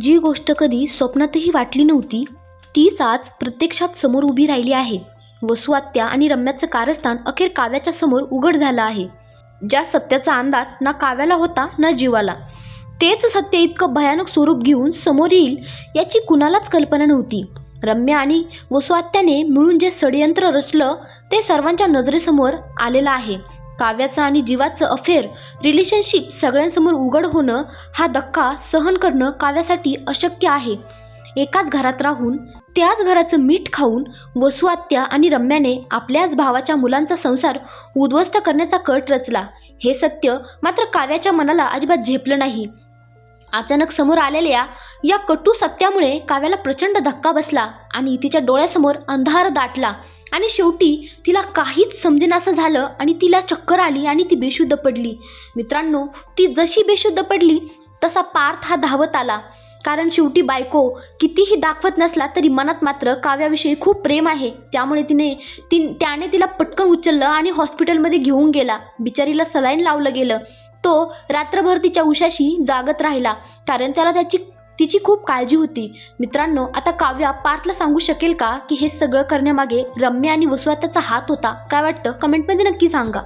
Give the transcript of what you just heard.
जी गोष्ट कधी स्वप्नातही वाटली नव्हती तीच आज प्रत्यक्षात समोर उभी राहिली आहे. वसुआत्या आणि रम्याचं कारस्थान अखेर काव्याच्या समोर उघड झालं आहे. ज्या सत्याचा अंदाज ना काव्याला होता ना जीवाला. तेच सत्य इतकं भयानक स्वरूप घेऊन समोर येईल याची कुणालाच कल्पना नव्हती. रम्या आणि वसुआत्याने मिळून जे षडयंत्र रचलं ते सर्वांच्या नजरेसमोर आलेलं आहे. काव्याचं आणि जीवाचं अफेअर रिलेशनशिप सगळ्यांसमोर उघड होणं हा धक्का सहन करणं काव्यासाठी अशक्य आहे. एकाच घरात राहून त्याच घराचं मीठ खाऊन वसुआत्या आणि रम्याने आपल्याच भावाच्या मुलांचा संसार उद्ध्वस्त करण्याचा कट रचला. हे सत्य मात्र काव्याच्या मनाला अजिबात झेपलं नाही. अचानक समोर आलेल्या या कटू सत्यामुळे काव्याला प्रचंड धक्का बसला आणि तिच्या डोळ्यासमोर अंधार दाटला. आणि शेवटी तिला काहीच समजेनासं झालं आणि तिला चक्कर आली आणि ती बेशुद्ध पडली. मित्रांनो ती जशी बेशुद्ध पडली तसा पार्थ हा धावत आला. कारण शेवटी बायको कितीही दाखवत नसला तरी मनात मात्र काव्याविषयी खूप प्रेम आहे. त्यामुळे तिने ती त्याने तिला पटकन उचललं आणि हॉस्पिटलमध्ये घेऊन गेला. बिचारीला सलाईन लावलं गेलं. तो रात्रभर तिच्या उशाशी जागत राहिला. कारण त्याला त्याची तिची खूप काळजी होती. मित्रांनो आता काव्या पार्थला सांगू शकेल का की हे सगळं करण्यामागे रम्या आणि वसुआताचा हात होता? काय वाटतं? कमेंटमध्ये नक्की सांगा.